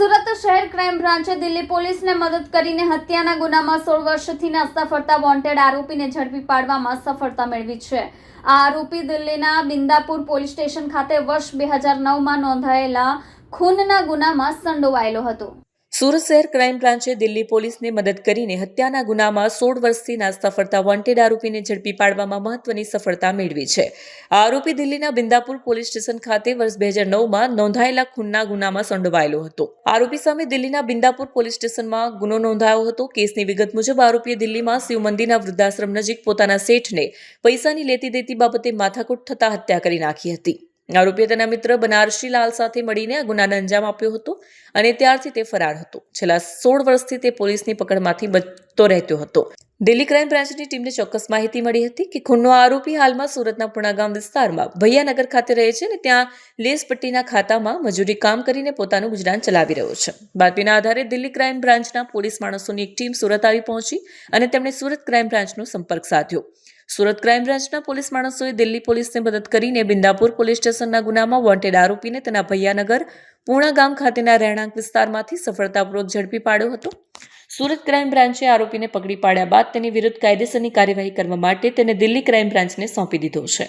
સુરત શહેર ક્રાઇમ બ્રાન્ચે દિલ્હી પોલીસને મદદ કરીને હત્યાના ગુનામાં સોળ વર્ષથી નાસ્તા ફરતા વોન્ટેડ આરોપીને ઝડપી પાડવામાં સફળતા મેળવી છે. આ આરોપી દિલ્હીના બિંદાપુર પોલીસ સ્ટેશન ખાતે વર્ષ બે હજાર નવમાં નોંધાયેલા ખૂનના ગુનામાં સંડોવાયેલો હતો. સુરત શહેર ક્રાઇમ બ્રાન્ચે દિલ્હી પોલીસને મદદ કરીને હત્યાના ગુનામાં સોળ વર્ષથી નાસ્તા વોન્ટેડ આરોપીને ઝડપી પાડવામાં મહત્વની સફળતા મેળવી છે. આ આરોપી દિલ્હીના બિંદાપુર પોલીસ સ્ટેશન ખાતે વર્ષ બે હજાર નવમાં નોંધાયેલા ખૂનના ગુનામાં સંડોવાયેલો હતો. આરોપી સામે દિલ્હીના બિંદાપુર પોલીસ સ્ટેશનમાં ગુનો નોંધાયો હતો. કેસની વિગત મુજબ આરોપીએ દિલ્હીમાં શિવ મંદિરના વૃદ્ધાશ્રમ નજીક પોતાના શેઠને પૈસાની લેતી દેતી બાબતે માથાકૂટ થતા હત્યા કરી નાખી હતી. આરોપીએ તેના મિત્ર બનારસી લાલ સાથે મળીને આ ગુનાને અંજામ આપ્યો હતો અને ત્યારથી તે ફરાર હતો. છેલ્લા સોળ વર્ષથી તે પોલીસની પકડમાંથી બચતો રહેતો હતો. દિલ્હી ક્રાઇમ બ્રાન્ચની ટીમને ચોક્કસ માહિતી મળી હતી કે ખૂનનો આરોપી હાલમાં સુરતના પુણાગામ વિસ્તારમાં ભૈયાનગર ખાતે રહે છે અને ત્યાં લેસ પટ્ટીના ખાતામાં મજૂરી કામ કરીને પોતાનું ગુજરાન ચલાવી રહ્યો છે. બાતમીના આધારે દિલ્હી ક્રાઇમ બ્રાન્ચના પોલીસ માણસોની એક ટીમ સુરત આવી પહોંચી અને તેમણે સુરત ક્રાઇમ બ્રાન્ચનો સંપર્ક સાધ્યો. સુરત ક્રાઇમ બ્રાન્ચના પોલીસ માણસોએ દિલ્હી પોલીસને મદદ કરીને બિંદાપુર પોલીસ સ્ટેશનના ગુનામાં વોન્ટેડ આરોપીને તેના ભૈયાનગર પૂર્ણા ગામ ખાતેના રહેણાંક વિસ્તારમાંથી સફળતાપૂર્વક ઝડપી પાડ્યો હતો. સુરત ક્રાઇમ બ્રાન્ચે આરોપીને પકડી પાડ્યા બાદ તેની વિરુદ્ધ કાયદેસરની કાર્યવાહી કરવા માટે તેને દિલ્હી ક્રાઇમ બ્રાન્ચને સોંપી દીધો છે.